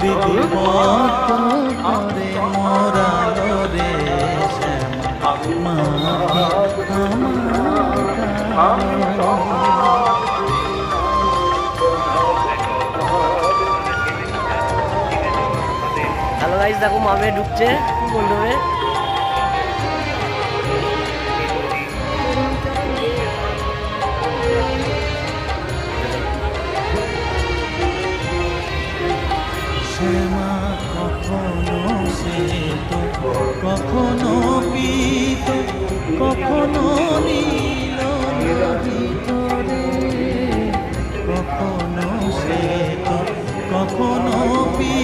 দিদি মত করে মোরা রে শ্যামা আমার গাইজ দেখো মামে ঢুকছে মন্ডপে মণ্ডপে শ্যামা কখনো সে তো, কখনো পিত, কখনো নীল ভিতরে কখনো সে তো, কখনো পিত